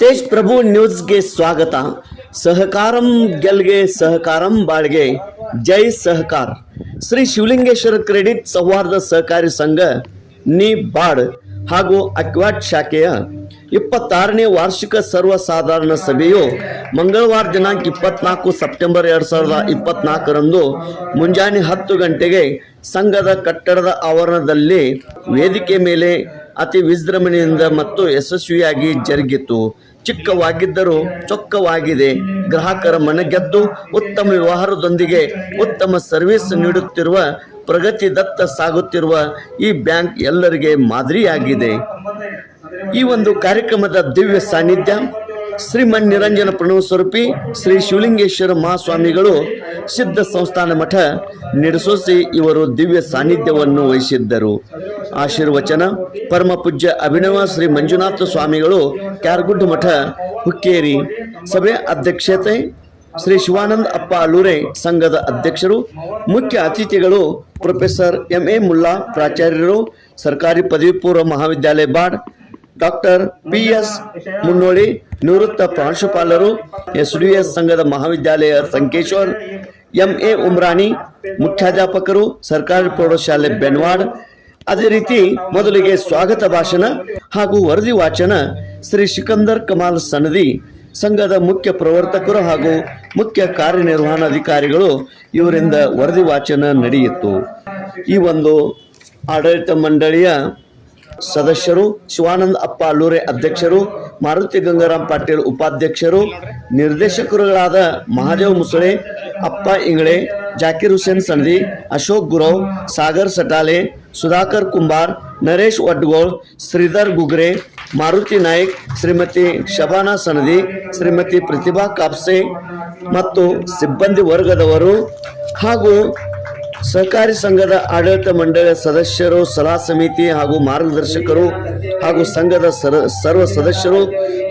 ತೇಜ್ ಪ್ರಭು ನ್ಯೂಸ್ಗೆ ಸ್ವಾಗತ. ಸಹಕಾರಂ ಗೆಲ್ಗೆ ಸಹಕಾರಂ ಬಾಳ್ಗೆ. ಜೈ ಸಹಕಾರ. ಶ್ರೀ ಶಿವಲಿಂಗೇಶ್ವರ ಕ್ರೆಡಿಟ್ ಸೌಹಾರ್ದ ಸಹಕಾರಿ ಸಂಘ, ನಿ ಬಾಡ್ ಹಾಗೂ ಅಕ್ವಾಟ್ ಶಾಖೆಯ ಇಪ್ಪತ್ತಾರನೇ ವಾರ್ಷಿಕ ಸರ್ವಸಾಧಾರಣ ಸಭೆಯು ಮಂಗಳವಾರ ದಿನಾಂಕ ಇಪ್ಪತ್ನಾಲ್ಕು ಸೆಪ್ಟೆಂಬರ್ ಎರಡು ಸಾವಿರದ ಇಪ್ಪತ್ನಾಲ್ಕರಂದು ಮುಂಜಾನೆ ಹತ್ತು ಗಂಟೆಗೆ ಸಂಘದ ಕಟ್ಟಡದ ಆವರಣದಲ್ಲಿ ವೇದಿಕೆ ಮೇಲೆ ಅತಿ ವಿಜೃಂಭಣೆಯಿಂದ ಮತ್ತು ಯಶಸ್ವಿಯಾಗಿ ಜರುಗಿತು. ಚಿಕ್ಕವಾಗಿದ್ದರೂ ಚೊಕ್ಕವಾಗಿದೆ. ಗ್ರಾಹಕರ ಮನಗೆದ್ದು ಉತ್ತಮ ವ್ಯವಹಾರದೊಂದಿಗೆ ಉತ್ತಮ ಸರ್ವಿಸ್ ನೀಡುತ್ತಿರುವ ಪ್ರಗತಿದತ್ತ ಸಾಗುತ್ತಿರುವ ಈ ಬ್ಯಾಂಕ್ ಎಲ್ಲರಿಗೆ ಮಾದರಿಯಾಗಿದೆ. ಈ ಒಂದು ಕಾರ್ಯಕ್ರಮದ ದಿವ್ಯ ಸಾನ್ನಿಧ್ಯ ಶ್ರೀಮನ್ ನಿರಂಜನ ಪ್ರಣವ ಸ್ವರೂಪಿ ಶ್ರೀ ಶಿವಲಿಂಗೇಶ್ವರ ಮಹಾಸ್ವಾಮಿಗಳು ಸಿದ್ಧ ಸಂಸ್ಥಾನ ಮಠ ನಡೆಸೋಸಿ ಇವರು ದಿವ್ಯ ಸಾನ್ನಿಧ್ಯವನ್ನು ವಹಿಸಿದ್ದರು. ಆಶೀರ್ವಚನ, ಪರಮ ಪೂಜ್ಯ ಅಭಿನವ ಶ್ರೀ ಮಂಜುನಾಥ ಸ್ವಾಮಿಗಳು ಕ್ಯಾರ್ಗುಡ್ಡ ಮಠ ಹುಕ್ಕೇರಿ. ಸಭೆ ಅಧ್ಯಕ್ಷತೆ ಶ್ರೀ ಶಿವಾನಂದ ಅಪ್ಪ ಅಲೂರೆ ಸಂಘದ ಅಧ್ಯಕ್ಷರು, ಮುಖ್ಯ ಅತಿಥಿಗಳು ಪ್ರೊಫೆಸರ್ ಎಂ ಎ ಮುಲ್ಲಾ ಪ್ರಾಚಾರ್ಯರು, ಸರ್ಕಾರಿ ಪದವಿ ಪೂರ್ವ ಮಹಾವಿದ್ಯಾಲಯ ಬಾಡ್ ಡಾಕ್ಟರ್ ಪಿ ಎಸ್ ಮುನ್ನೋಳಿ ನಿವೃತ್ತ ಪ್ರಾಂಶುಪಾಲರು ಎಸ್ ಡಿ ಎಸ್ ಸಂಘದ ಮಹಾವಿದ್ಯಾಲಯ ಸಂಕೇಶ್ವರ್ ಎಂ ಎ ಉಮ್ರಾಣಿ ಮುಖ್ಯಾಧ್ಯಾಪಕರು, ಸರ್ಕಾರಿ ಪ್ರೌಢಶಾಲೆ ಬೆನ್ವಾಡ್. ಅದೇ ರೀತಿ ಮೊದಲಿಗೆ ಸ್ವಾಗತ ಭಾಷಣ ಹಾಗೂ ವರದಿ ವಾಚನ ಶ್ರೀ ಶಿಕಂದರ್ ಕಮಾಲ್ ಸನದಿ, ಸಂಘದ ಮುಖ್ಯ ಪ್ರವರ್ತಕರು ಹಾಗೂ ಮುಖ್ಯ ಕಾರ್ಯನಿರ್ವಹಣಾಧಿಕಾರಿಗಳು ಇವರಿಂದ ವರದಿ ವಾಚನ ನಡೆಯಿತು. ಈ ಒಂದು ಆಡಳಿತ ಮಂಡಳಿಯ ಸದಸ್ಯರು, ಶಿವಾನಂದ ಅಪ್ಪ ಅಲ್ಲೂರೆ ಅಧ್ಯಕ್ಷರು, ಮಾರುತಿ ಗಂಗಾರಾಮ್ ಪಾಟೀಲ್ ಉಪಾಧ್ಯಕ್ಷರು, ನಿರ್ದೇಶಕರುಗಳಾದ ಮಹಾದೇವ್ ಮುಸಳೆ, ಅಪ್ಪ ಇಂಗಳೆ, ಜಾಕಿರ್ ಹುಸೇನ್ ಸಂಧಿ, ಅಶೋಕ್ ಗುರವ್, ಸಾಗರ್ ಸಟಾಲೆ, ಸುಧಾಕರ್ ಕುಂಬಾರ್, ನರೇಶ್ ವಡ್ಗೋಳ್, ಶ್ರೀಧರ್ ಗುಗ್ರೆ, ಮಾರುತಿ ನಾಯ್ಕ್, ಶ್ರೀಮತಿ ಶಬಾನಾ ಸನದಿ ಶ್ರೀಮತಿ ಪ್ರತಿಭಾ ಕಾಪ್ಸೆ ಮತ್ತು ಸಿಬ್ಬಂದಿ ವರ್ಗದವರು ಹಾಗೂ ಸಹಕಾರಿ ಸಂಘದ ಆಡಳಿತ ಮಂಡಳಿಯ ಸದಸ್ಯರು, ಸಲಹಾ ಸಮಿತಿ ಹಾಗೂ ಮಾರ್ಗದರ್ಶಕರು ಹಾಗೂ ಸಂಘದ ಸರ, ಸರ್ವ ಸದಸ್ಯರು,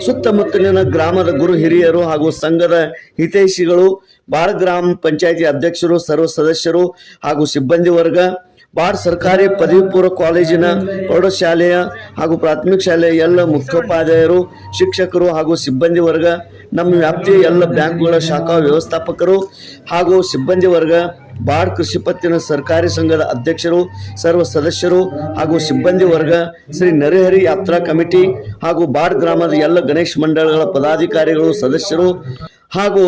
ಸುತ್ತಮುತ್ತಲಿನ ಗ್ರಾಮದ ಗುರು ಹಿರಿಯರು ಹಾಗೂ ಸಂಘದ ಹಿತೈಷಿಗಳು, ಬಾರ್ ಗ್ರಾಮ ಪಂಚಾಯಿತಿ ಅಧ್ಯಕ್ಷರು, ಸರ್ವ ಸದಸ್ಯರು ಹಾಗೂ ಸಿಬ್ಬಂದಿ ವರ್ಗ, ಬಾರ್ ಸರ್ಕಾರಿ ಪದವಿ ಪೂರ್ವ ಕಾಲೇಜಿನ ಪ್ರೌಢಶಾಲೆಯ ಹಾಗೂ ಪ್ರಾಥಮಿಕ ಶಾಲೆಯ ಎಲ್ಲ ಮುಖ್ಯೋಪಾಧ್ಯಾಯರು, ಶಿಕ್ಷಕರು ಹಾಗೂ ಸಿಬ್ಬಂದಿ ವರ್ಗ, ನಮ್ಮ ವ್ಯಾಪ್ತಿಯ ಎಲ್ಲ ಬ್ಯಾಂಕ್ಗಳ ಶಾಖಾ ವ್ಯವಸ್ಥಾಪಕರು ಹಾಗೂ ಸಿಬ್ಬಂದಿ ವರ್ಗ ಬಾಡ್ ಕೃಷಿ ಪತ್ತಿನ ಸರ್ಕಾರಿ ಸಂಘದ ಅಧ್ಯಕ್ಷರು, ಸರ್ವ ಸದಸ್ಯರು ಹಾಗೂ ಸಿಬ್ಬಂದಿ ವರ್ಗ, ಶ್ರೀ ನರಿಹರಿ ಯಾತ್ರಾ ಕಮಿಟಿ ಹಾಗೂ ಬಾಡ್ ಗ್ರಾಮದ ಎಲ್ಲ ಗಣೇಶ್ ಮಂಡಳಗಳ ಪದಾಧಿಕಾರಿಗಳು, ಸದಸ್ಯರು ಹಾಗೂ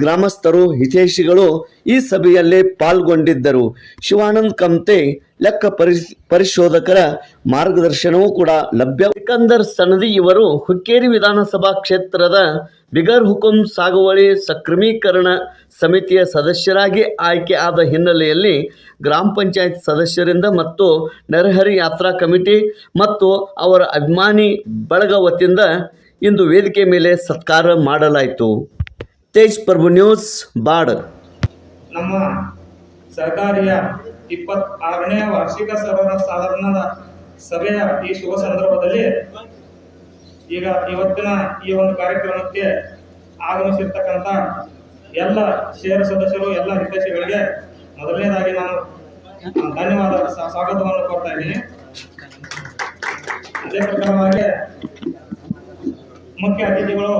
ಗ್ರಾಮಸ್ಥರು, ಹಿತೈಷಿಗಳು ಈ ಸಭೆಯಲ್ಲಿ ಪಾಲ್ಗೊಂಡಿದ್ದರು. ಶಿವಾನಂದ್ ಕಮ್ತೆ ಲೆಕ್ಕ ಪರಿಶ್, ಪರಿಶೋಧಕರ ಮಾರ್ಗದರ್ಶನವೂ ಕೂಡ ಲಭ್ಯ. ಸಿಕಂದರ್ ಸನದಿ ಇವರು ಹುಕ್ಕೇರಿ ವಿಧಾನಸಭಾ ಕ್ಷೇತ್ರದ ಬಿಗರ್ ಹುಕುಂ ಸಾಗುವಳಿ ಸಕ್ರಮೀಕರಣ ಸಮಿತಿಯ ಸದಸ್ಯರಾಗಿ ಆಯ್ಕೆ ಆದ ಹಿನ್ನೆಲೆಯಲ್ಲಿ ಗ್ರಾಮ ಪಂಚಾಯತ್ ಸದಸ್ಯರಿಂದ ಮತ್ತು ನರಹರಿ ಯಾತ್ರಾ ಕಮಿಟಿ ಮತ್ತು ಅವರ ಅಭಿಮಾನಿ ಬಳಗ ವತಿಯಿಂದ ಇಂದು ವೇದಿಕೆ ಮೇಲೆ ಸತ್ಕಾರ ಮಾಡಲಾಯಿತು. ತೇಜ್ ಪ್ರಭು ನ್ಯೂಸ್ ಬಾಡ್ ನಮ್ಮ ಸರ್ಕಾರಿಯ ಇಪ್ಪತ್ತಾರನೇ ವಾರ್ಷಿಕ ಸರ್ವ ಸಾಧಾರಣದ ಸಭೆಯ ಈ ಶುಭ ಸಂದರ್ಭದಲ್ಲಿ ಈಗ ಇವತ್ತಿನ ಈ ಒಂದು ಕಾರ್ಯಕ್ರಮಕ್ಕೆ ಆಗಮಿಸಿರ್ತಕ್ಕಂಥ ಎಲ್ಲ ಷೇರು ಸದಸ್ಯರು, ಎಲ್ಲ ಹಿತೈಷಿಗಳಿಗೆ ಮೊದಲನೇದಾಗಿ ನಾನು ಧನ್ಯವಾದ ಸ್ವಾಗತವನ್ನು ಕೊಡ್ತಾ ಇದ್ದೀನಿ. ಅದೇ ಪ್ರಕಾರವಾಗಿ ಮುಖ್ಯ ಅತಿಥಿಗಳು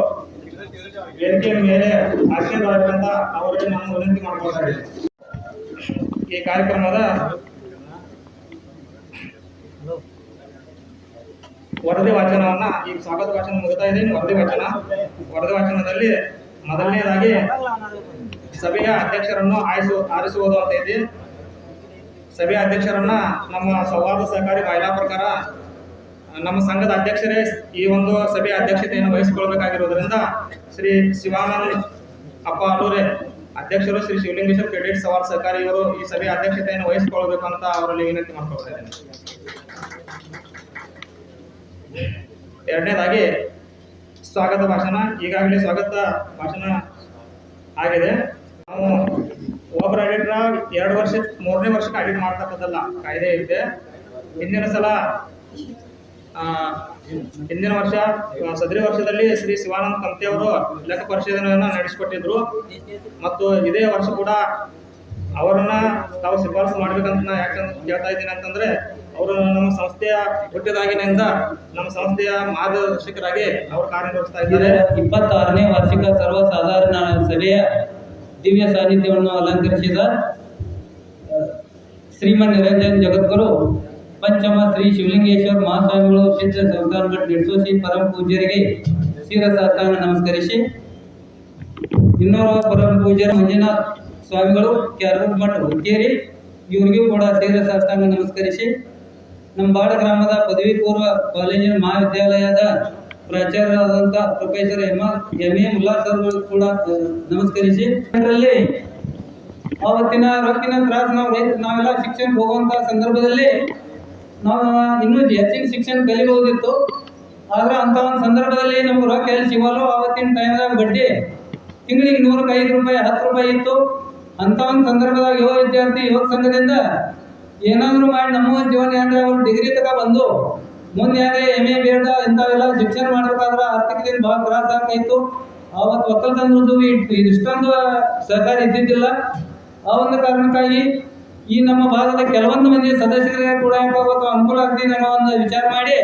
ವೇದಿಕೆಯ ಮೇಲೆ ಆಶೀರ್ವಾದಕ್ಕಂತ ಅವರಿಗೆ ನಾನು ವಿನಂತಿ ಮಾಡ್ಕೊಳ್ತಾ ಈ ಕಾರ್ಯಕ್ರಮದ ವರದಿ ವಾಚನವನ್ನ ಈ ಸ್ವಾಗತ ವಾಚನ ಮುಗಿತಾ ಇದ್ದೀನಿ ವರದಿ ವಾಚನ. ವರದಿ ವಾಚನದಲ್ಲಿ ಮೊದಲನೇದಾಗಿ ಸಭೆಯ ಅಧ್ಯಕ್ಷರನ್ನು ಆರಿಸು ಆರಿಸುವುದು ಅಂತ ಇದೆ. ಸಭೆಯ ಅಧ್ಯಕ್ಷರನ್ನ ನಮ್ಮ ಸೌಹಾರ್ದ ಸಹಕಾರಿ ಮಹಿಳಾ ಪ್ರಕಾರ ನಮ್ಮ ಸಂಘದ ಅಧ್ಯಕ್ಷರೇ ಈ ಒಂದು ಸಭೆಯ ಅಧ್ಯಕ್ಷತೆಯನ್ನು ವಹಿಸಿಕೊಳ್ಬೇಕಾಗಿರುವುದರಿಂದ ಶ್ರೀ ಶಿವಾನಂದ್ ಅಪ್ಪ ಅಲ್ಲೂರೆ ಅಧ್ಯಕ್ಷರು ಶ್ರೀ ಶಿವಲಿಂಗೇಶ್ವರ ಕ್ರೆಡಿಟ್ ಸವಾರ್ ಸರ್ಕಾರಿ ಇವರು ಈ ಸಭೆ ಅಧ್ಯಕ್ಷತೆಯನ್ನು ವಹಿಸಿಕೊಳ್ಬೇಕು ಅಂತ ಅವರಲ್ಲಿ ವಿನಂತಿ ಮಾಡ್ಕೊಳ್ತಾ ಇದ್ದೇನೆ. ಎರಡನೇದಾಗಿ ಸ್ವಾಗತ ಭಾಷಣ. ಈಗಾಗಲೇ ಸ್ವಾಗತ ಭಾಷಣ ಆಗಿದೆ. ನಾವು ಒಬ್ಬರ ಆಡಿಟ್ರ ಎರಡು ವರ್ಷ, ಮೂರನೇ ವರ್ಷಕ್ಕೆ ಆಡಿಟ್ ಮಾಡ್ತಕ್ಕಂಥದ್ದಲ್ಲ. ಕಾಯ್ದೆ ಇದೆ. ಹಿಂದಿನ ಸಲ ಹಿಂದಿನ ವರ್ಷ ಸದ್ರಿ ವರ್ಷದಲ್ಲಿ ಶ್ರೀ ಶಿವಾನಂದ ಕಂತೆಯವರು ಲೆಕ್ಕ ಪರಿಶೋಧನೆಯನ್ನು ನಡೆಸಿಕೊಟ್ಟಿದ್ರು. ಮತ್ತು ಇದೇ ವರ್ಷ ಕೂಡ ಅವರನ್ನ ತಾವು ಶಿಫಾರಸು ಮಾಡ್ಬೇಕಂತ ನಾ ಯಾಕಂತ ಕೇಳ್ತಾ ಇದ್ದೀನಿ ಅಂತಂದ್ರೆ, ಅವರು ನಮ್ಮ ಸಂಸ್ಥೆಯ ಹುಟ್ಟಿದಾಗಿನಿಂದ ನಮ್ಮ ಸಂಸ್ಥೆಯ ಮಾರ್ಗದರ್ಶಕರಾಗಿ ಅವರು ಕಾರ್ಯನಿರ್ವಹಿಸ್ತಾ ಇದ್ದಾರೆ. ಇಪ್ಪತ್ತಾರನೇ ವಾರ್ಷಿಕ ಸರ್ವಸಾಧಾರಣ ಸಭೆಯ ದಿವ್ಯ ಸಾನ್ನಿಧ್ಯವನ್ನು ಅಲಂಕರಿಸಿದ ಶ್ರೀಮನ್ ನಿರಂಜನ್ ಜಗದ್ಗುರು ಪಂಚಮ ಶ್ರೀ ಶಿವಲಿಂಗೇಶ್ವರ ಮಹಾಸ್ವಾಮಿಗಳು ಸಿದ್ಧ ಭಟ್ ನಿರ್ಸೋಸಿ ಪರಮ ಪೂಜ್ಯರಿಗೆ ಶಿರಸಾಷ್ಟಾಂಗ ನಮಸ್ಕರಿಸಿ. ಇನ್ನೋರ್ವ ಪರಮ ಪೂಜ್ಯರು ಮಂಜುನಾಥ್ ಸ್ವಾಮಿಗಳು, ಕ್ಯಾರೂರ್ ಮಠ ಹುಕ್ಕೇರಿ, ಇವರಿಗೂ ಕೂಡ ಶಿರಸಾಷ್ಟಾಂಗ ನಮಸ್ಕರಿಸಿ. ನಮ್ಮ ಬಾಡ ಗ್ರಾಮದ ಪದವಿ ಪೂರ್ವ ಕಾಲೇಜಿನ ಮಹಾವಿದ್ಯಾಲಯದ ಪ್ರಾಚಾರ್ಯರಾದಂಥ professor M M A Mulla ಸರ್ಗಳು ಕೂಡ ನಮಸ್ಕರಿಸಿ. ಅದರಲ್ಲಿ ಆವತ್ತಿನ ರೊಕ್ಕಿನ ತ್ರಾಸ ನಾವು ರೈತ ನಾವೆಲ್ಲ ಶಿಕ್ಷಣಕ್ಕೆ ಹೋಗುವಂಥ ಸಂದರ್ಭದಲ್ಲಿ ನಾವು ಇನ್ನೂ ಹೆಚ್ಚಿನ ಶಿಕ್ಷಣ ಕಲಿಬಹುದಿತ್ತು. ಆದ್ರೆ ಅಂತ ಒಂದು ಸಂದರ್ಭದಲ್ಲಿ ನಮ್ಗೆ ರೊಕ್ಕ ಎಲ್ಲಿ ಸಿಗೋಲ್ಲ ಅವತ್ತಿನ ಟೈಮ್ದಾಗ ಬಡ್ಡಿ ತಿಂಗಳಿಗೆ ನೂರಕ್ಕೆ ಐದು ರೂಪಾಯಿ, ಹತ್ತು ರೂಪಾಯಿ ಇತ್ತು. ಅಂತ ಒಂದು ಸಂದರ್ಭದಾಗ ಯುವ ವಿದ್ಯಾರ್ಥಿ, ಯುವಕ ಸಂಘದಿಂದ ಏನಾದರೂ ಮಾಡಿ ನಮ್ಮ ಜೀವನ ಏನ್ರೆ ಅವ್ರು ಡಿಗ್ರಿ ತಗ ಬಂದು ಮುಂದೆ ಏನ್ರೆ ಎಂ ಎ ಬಿ ಎಡ್ ಇಂಥವೆಲ್ಲ ಶಿಕ್ಷಣ ಮಾಡ್ಬೇಕಾದ್ರೆ ಆರ್ಥಿಕದಿಂದ ಭಾಳ ತ್ರಾಸ ಆಗ್ತಾಯಿತ್ತು. ಆವತ್ತು ಒಕ್ಕಲ್ತನದ್ದು ಇಷ್ಟೊಂದು ಸಹಕಾರ ಇದ್ದಿದ್ದಿಲ್ಲ. ಆ ಒಂದು ಕಾರಣಕ್ಕಾಗಿ ಈ ನಮ್ಮ ಭಾಗದ ಕೆಲವೊಂದು ಮಂದಿ ಸದಸ್ಯರಿಗೆ ಕೂಡ ಅನುಕೂಲ ಆಗ್ತದೆ ಅನ್ನೋ ಒಂದು ವಿಚಾರ ಮಾಡಿ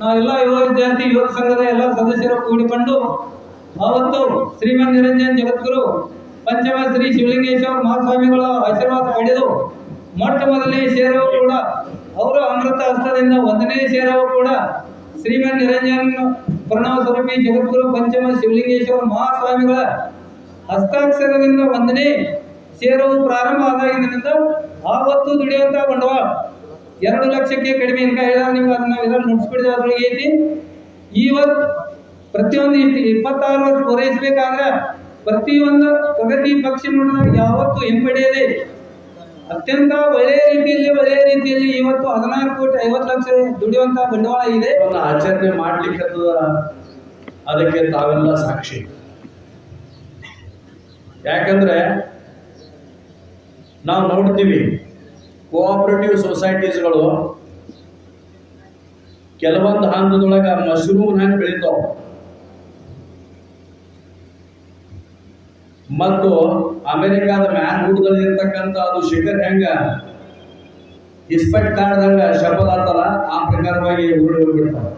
ನಾವೆಲ್ಲ ಯುವ ವಿದ್ಯಾರ್ಥಿ ಯುವಕ ಸಂಘದ ಎಲ್ಲ ಸದಸ್ಯರು ಕೂಡಿಕೊಂಡು ಅವತ್ತು ಶ್ರೀಮನ್ ನಿರಂಜನ್ ಜಗದ್ಗುರು ಪಂಚಮ ಶ್ರೀ ಶಿವಲಿಂಗೇಶ್ವರ ಮಹಾಸ್ವಾಮಿಗಳ ಆಶೀರ್ವಾದ ಪಡೆದು ಮೊಟ್ಟ ಮೊದಲನೇ ಸೇರವು ಕೂಡ ಅವರ ಅಮೃತ ಹಸ್ತದಿಂದ ಒಂದನೇ ಸೇರವು ಕೂಡ ಶ್ರೀಮನ್ ನಿರಂಜನ್ ಪ್ರಣವ ಸ್ವರೂಪಿ ಜಗದ್ಗುರು ಪಂಚಮ ಶಿವಲಿಂಗೇಶ್ವರ ಮಹಾಸ್ವಾಮಿಗಳ ಹಸ್ತಾಕ್ಷರದಿಂದ ಒಂದನೇ ಸೇರವು ಪ್ರಾರಂಭ ಆದಾಗಿನಿಂದ ಆವತ್ತು ದುಡಿಯುವಂತ ಬಂಡವಾಳ. ಎರಡು ಲಕ್ಷಕ್ಕೆ ಕಡಿಮೆ ಅಂತ ಹೇಳಿದಾಗ ನೀವು ಅದನ್ನ ಇದರಲ್ಲಿ ನುಡಿಸ್ಬಿಡಿದ ಅದ್ರೊಳಗೆ ಐತಿ ಇವತ್ತು ಪ್ರತಿಯೊಂದು ಇಷ್ಟು ಇಪ್ಪತ್ತಾರು ವರ್ಷ ಪೂರೈಸಬೇಕಾದ್ರೆ ಪ್ರತಿಯೊಂದು ಪ್ರಗತಿ ಪಕ್ಷ ನೋಡಿದಾಗ ಯಾವತ್ತೂ ಹಿಂಪಡೆಯದೆ ಅತ್ಯಂತ ಒಳ್ಳೆಯ ರೀತಿಯಲ್ಲಿ ಒಳ್ಳೆಯ ರೀತಿಯಲ್ಲಿ ಇವತ್ತು ಹದಿನಾರು ಕೋಟಿ, ಐವತ್ತು ಲಕ್ಷ ದುಡಿಯುವಂತಹ ಬಂಡವಾಳ ಇದೆ. ಆಚರಣೆ ಮಾಡ್ಲಿಕ್ಕೆ ಅದಕ್ಕೆ ತಾವೆಲ್ಲ ಸಾಕ್ಷಿ. ಯಾಕಂದ್ರೆ ನಾವು ನೋಡ್ತೀವಿ ಕೋಆಪರೇಟಿವ್ ಸೊಸೈಟೀಸ್ಗಳು ಕೆಲವೊಂದು ಹಂತದೊಳಗೆ ಮಶ್ರೂಮ್ ಹೆಂಗೆ ಬೆಳಿತಾವ. ಮತ್ತು ಅಮೆರಿಕಾದ ಮ್ಯಾನ್ ಹುಡ್ದಲ್ಲಿ ಇರ್ತಕ್ಕಂಥ ಅದು ಶಿಖರ್ ಹೆಂಗ? ಇಸ್ಪೆಕ್ಟ್ ಕಾರ್ಡ್ದಂಗ ಶಪಥ ಆತಲ್ಲ, ಆ ಪ್ರಕಾರವಾಗಿ ಉರುಳಿ ಹೋಗ್ಬಿಡ್ತಾರೆ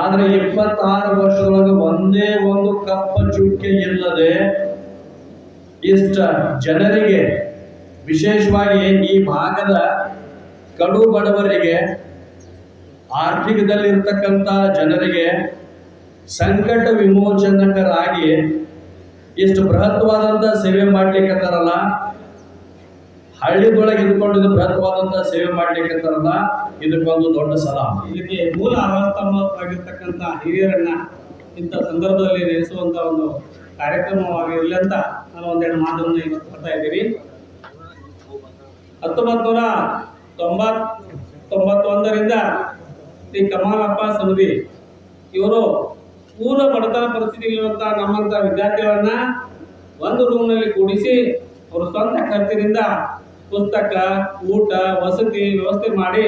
ಆದ್ರೆ ಇಪ್ಪತ್ತಾರು ವರ್ಷದೊಳಗೆ ಒಂದೇ ಒಂದು ಕಪ್ಪ ಚುಕ್ಕೆ ಇಲ್ಲದೆ ಇಷ್ಟ ಜನರಿಗೆ, ವಿಶೇಷವಾಗಿ ಈ ಭಾಗದ ಕಡು ಬಡವರಿಗೆ, ಆರ್ಥಿಕದಲ್ಲಿರ್ತಕ್ಕಂಥ ಜನರಿಗೆ ಸಂಕಟ ವಿಮೋಚನಕರಾಗಿ ಇಷ್ಟು ಬೃಹತ್ವಾದಂಥ ಸೇವೆ ಮಾಡ್ಲಿಕ್ಕಂತಾರಲ್ಲ ಹಳ್ಳಿದೊಳಗೆ ಇದ್ಕೊಂಡು ಇದು ಬೃಹತ್ವಾದಂಥ ಸೇವೆ ಮಾಡ್ಲಿಕ್ಕಂತಾರಲ್ಲ ಇದಕ್ಕೊಂದು ದೊಡ್ಡ ಸಲಾಮ ಇದಕ್ಕೆ ಮೂಲ ಆಧಾರಸ್ತಂಭವಾಗಿರ್ತಕ್ಕಂಥ ಹಿರಿಯರನ್ನ ಇಂಥ ಸಂದರ್ಭದಲ್ಲಿ ನೆನೆಸುವಂಥ ಒಂದು ಕಾರ್ಯಕ್ರಮವಾಗಿರಲಿ ಅಂತ ನಾನು ಒಂದೆರಡು ಮಾತುಗಳನ್ನು ಹೇಳ್ತಾ ಇದ್ದೀರಿ ಹತ್ತೊಂಬತ್ತು ನೂರ ತೊಂಬತ್, ತೊಂಬತ್ತೊಂದರಿಂದ ಶ್ರೀ ಕಮಲಪ್ಪ ಸಮಿತಿ, ಇವರು ಪೂರ್ವ ಬಡತನ ಪರಿಸ್ಥಿತಿಯಲ್ಲಿರುವಂಥ ನಮ್ಮಂಥ ವಿದ್ಯಾರ್ಥಿಗಳನ್ನ ಒಂದು ರೂಮ್ನಲ್ಲಿ ಕೂಡಿಸಿ ಅವರು ಸ್ವಂತ ಖರ್ಚಿನಿಂದ ಪುಸ್ತಕ, ಊಟ, ವಸತಿ ವ್ಯವಸ್ಥೆ ಮಾಡಿ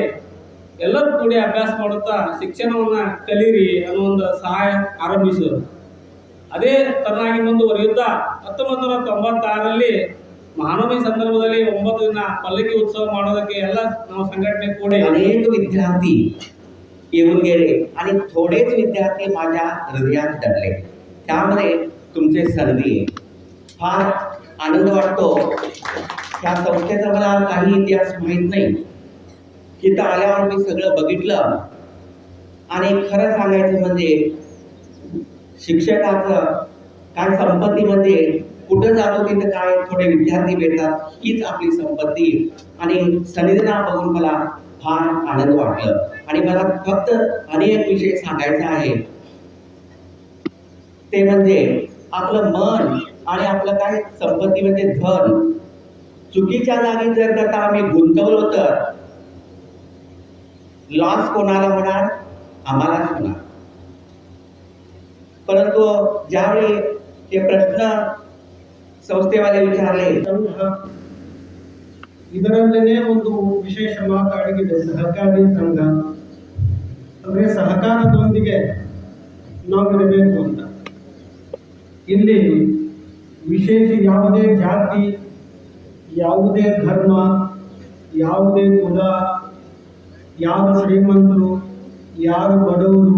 ಎಲ್ಲರೂ ಕೂಡಿ ಅಭ್ಯಾಸ ಮಾಡುತ್ತಾ ಶಿಕ್ಷಣವನ್ನ ಕಲೀರಿ ಅನ್ನೋ ಒಂದು ಸಹಾಯ ಆರಂಭಿಸಿದರು. ಅದೇ ತರನಾಗಿ ಮುಂದುವರಿಯುತ್ತಾ ಹತ್ತೊಂಬತ್ತು ನೂರ ತೊಂಬತ್ತಾರರಲ್ಲಿ ಮಹಾನವಮಿ ಸಂದರ್ಭದಲ್ಲಿ ಒಂಬತ್ತು ದಿನ ಪಲ್ಲಕ್ಕಿ ಉತ್ಸವ ಮಾಡೋದಕ್ಕೆ ಎಲ್ಲ ನಾವು संघटने ಕೂಡಿ अनेक विद्यार्थी येऊन गेले आणि थोडेच विद्यार्थी माझ्या हृदयात दडले त्यामध्ये तुमचे संधी फार आनंद वाटतो त्या संस्थेचा मला काही इतिहास माहीत नाही तिथं आल्यावर मी सगळं बघितलं आणि खरं सांगायचं म्हणजे शिक्षकाचं काय संपत्तीमध्ये कुठं जातो तिथं काय थोडे विद्यार्थी भेटतात हीच आपली संपत्ती. आणि सनिधना बघून मला फार आनंद वाटलं. आणि मला फक्त अनेक विषय सांगायचा आहे ते म्हणजे आपलं मन आणि आपलं काय संपत्ती म्हणजे धन. चुकीच्या जागी जर करता आम्ही गुंतवलो तर लॉस कोणाला होणार? आम्हालाच होणार. परंतु ज्यावेळी हे प्रश्न ಸಂಸ್ಥೆವಾಲೆ ವಿಚಾರಲೆ ಸಂಘ ಇದರಲ್ಲೇ ಒಂದು ವಿಶೇಷವಾಗಿದೆ ಸಹಕಾರಿ ಸಂಘ ಅಂದರೆ ಸಹಕಾರದೊಂದಿಗೆ ನಾವಿರಬೇಕು ಅಂತ ಇಲ್ಲಿ ವಿಶೇಷ ಯಾವುದೇ ಜಾತಿ ಯಾವುದೇ ಧರ್ಮ ಯಾವುದೇ ಕುಲ ಯಾರು ಶ್ರೀಮಂತರು ಯಾರು ಬಡವರು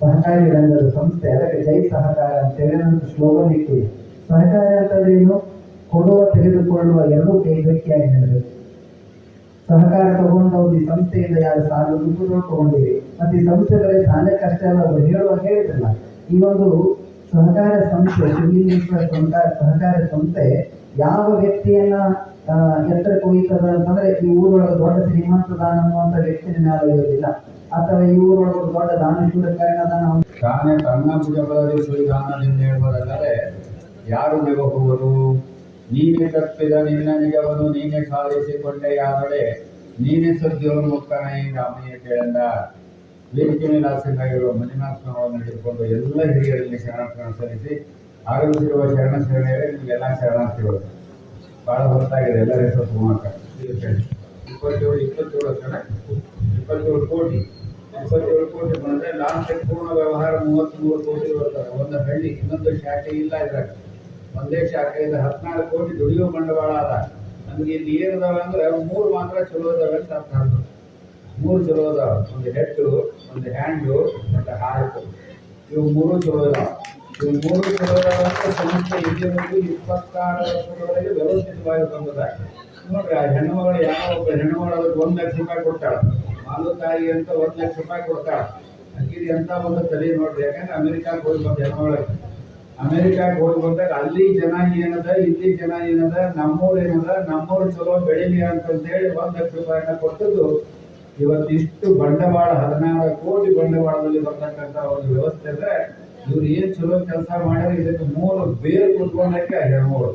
ಸಹಕಾರಿ ರಂಗದ ಸಂಸ್ಥೆ, ಅದಕ್ಕೆ ಜೈ ಸಹಕಾರ ಅಂತೇಳಿ ಒಂದು ಸ್ಲೋಗನ್ ಇಟ್ಟಿದೆ. ಸಹಕಾರ ಅಂತದೇನು ಕೊಡುವ, ತೆಗೆದುಕೊಳ್ಳುವ ಎರಡೂ ಕೈಗಟ್ಟಿಯಾಗಿ ನಡೆದು ಸಹಕಾರ ತಗೊಂಡವರು ಈ ಸಂಸ್ಥೆಯಿಂದ ಯಾರು ಸಾಲ ದುಡ್ಡು ತಗೊಂಡಿವೆ. ಮತ್ತೆ ಈ ಸಂಸ್ಥೆ ಬರೀ ಕಷ್ಟ ಅಲ್ಲ ಅವರು ಹೇಳುವಾಗ ಹೇಳಿದ್ರಲ್ಲ, ಈ ಒಂದು ಸಹಕಾರ ಸಂಸ್ಥೆ ಸಹಕಾರ ಸಹಕಾರ ಸಂಸ್ಥೆ ಯಾವ ವ್ಯಕ್ತಿಯನ್ನ ಎತ್ತರಕ್ಕೆ ಒಯ್ತದ ಅಂತಂದ್ರೆ ಈ ಊರೊಳಗೆ ದೊಡ್ಡ ಶ್ರೀಮಂತದ ಅನ್ನುವಂಥ ವ್ಯಕ್ತಿನ ಮೇಲೆ ಇರೋದಿಲ್ಲ ಅಥವಾ ಇವರು ಒಂದು ದೊಡ್ಡ ದಾನೇಶ್ವರ ಕಾರಣ ತಾನೇ ತನ್ನ ಭುಜಬಲದಿ ಸುಳಿದಾನದಿಂದ ಹೇಳ್ಬೋದಲ್ಲದೆ ಯಾರು ನೆಗಹುವರು ನೀನೇ ತಪ್ಪಿದ ನಿನ್ನ ನಿಜವನ್ನು ನೀನೇ ಸಾಧಿಸಿಕೊಂಡೆಯಾದರೆ ನೀನೇ ಮುಕ್ತನೇ ರಾಮಯ್ಯ ಕೇಳಂದ. ವೇದಿಕೆ ರಾಸಿಂಗಾಗಿರುವ ಆಸಕ್ತಾಗಿರುವ ಮಂಜುನಾಥ ಸ್ವಾಮಿಗಳನ್ನು ಹಿಡಿದುಕೊಂಡು ಎಲ್ಲ ಹಿರಿಯರಲ್ಲಿ ಶರಣಾರ್ಥನ ಸಲ್ಲಿಸಿ ಆಗಮಿಸಿರುವ ಶರಣ ಶರಣೆಯಲ್ಲಿ ನಿಮಗೆಲ್ಲ ಶರಣಾರ್ಥಿಗಳು. ಬಹಳ ಹೊತ್ತಾಗಿದೆ ಎಲ್ಲರ ಹೆಸರು ತಗೊಳಕ ಮೂವತ್ತ್ಮೂರು ಕೋಟಿ ಬರ್ತಾರೆ ಒಂದು ಹಳ್ಳಿ, ಇನ್ನೊಂದು ಶಾಖೆ ಇಲ್ಲ ಇದ್ರಾಗ ಒಂದೇ ಶಾಖೆಯಿಂದ ಹದಿನಾರು ಕೋಟಿ ದುಡಿಯುವ ಬಂಡವಾಳ ಅದ. ನಮ್ಗೆ ಇಲ್ಲಿ ಏನದಾವ ಅಂದ್ರೆ ಮೂರು ಮಾತ್ರ ಚಲೋ ಅದಾವೆ ಅಂತ ಅರ್ಥ. ಮೂರು ಚಲೋ ಅದಾವ ಒಂದು ಹೆಟ್ಟು, ಒಂದು ಹ್ಯಾಂಡು, ಒಂದು ಹಾರ್ಟ್. ಇವು ಮೂರು ಚಲೋ ಅದಾವ ಇವು ಮೂರು ಚಲೋ ಅದಾವ ಅಂತ ಸಂಸ್ಥೆ ಇಲ್ಲಿವರೆಗೂ ಇಪ್ಪತ್ತಾರು ವರ್ಷದವರೆಗೆ ವ್ಯವಸ್ಥಿತವಾಗಿ ಬಂದದ. ನೋಡ್ರಿ, ಆ ಹೆಣ್ಣು ಮಗಳು ಯಾವ ಒಬ್ಬ ಹೆಣ್ಣು ಮಗಳು ಅದಕ್ಕೆ ಒಂದು ಲಕ್ಷ ರೂಪಾಯಿ ಕೊಡ್ತಾಳೆ. ಮಾಲು ತಾಯಿ ಅಂತ ಒಂದು ಲಕ್ಷ ರೂಪಾಯಿ ಕೊಡ್ತಾಳೆ. ಅಕ್ಕಿದು ಎಂತ ಒಂದು ತಲೆ ನೋಡ್ರಿ, ಯಾಕಂದ್ರೆ ಅಮೆರಿಕಾಕ್ಕೆ ಹೋಗಿ ಬಂದ ಮಗಳಿಗೆ ಹೋಗಿ ಬಂದಾಗ ಅಲ್ಲಿ ಜನ ಏನದ, ಇಲ್ಲಿ ಜನ ಏನದ, ನಮ್ಮೂರು ಏನದ, ನಮ್ಮೂರು ಚಲೋ ಬೆಳಿಲಿ ಅಂತಂತೇಳಿ ಒಂದು ಲಕ್ಷ ರೂಪಾಯಿನ ಕೊಟ್ಟದ್ದು ಇವತ್ತಿಷ್ಟು ಬಂಡವಾಳ, ಹದಿನಾರು ಕೋಟಿ ಬಂಡವಾಳದಲ್ಲಿ ಬರ್ತಕ್ಕಂತ ಒಂದು ವ್ಯವಸ್ಥೆ ಅಂದ್ರೆ ಇವ್ರು ಏನ್ ಚಲೋ ಕೆಲಸ ಮಾಡಿದ್ರೆ ಇದಕ್ಕೆ ಮೂರು ಬೇರು ಕುತ್ಕೊಂಡಕ್ಕೆ ಹೆಣ್ಮಗಳು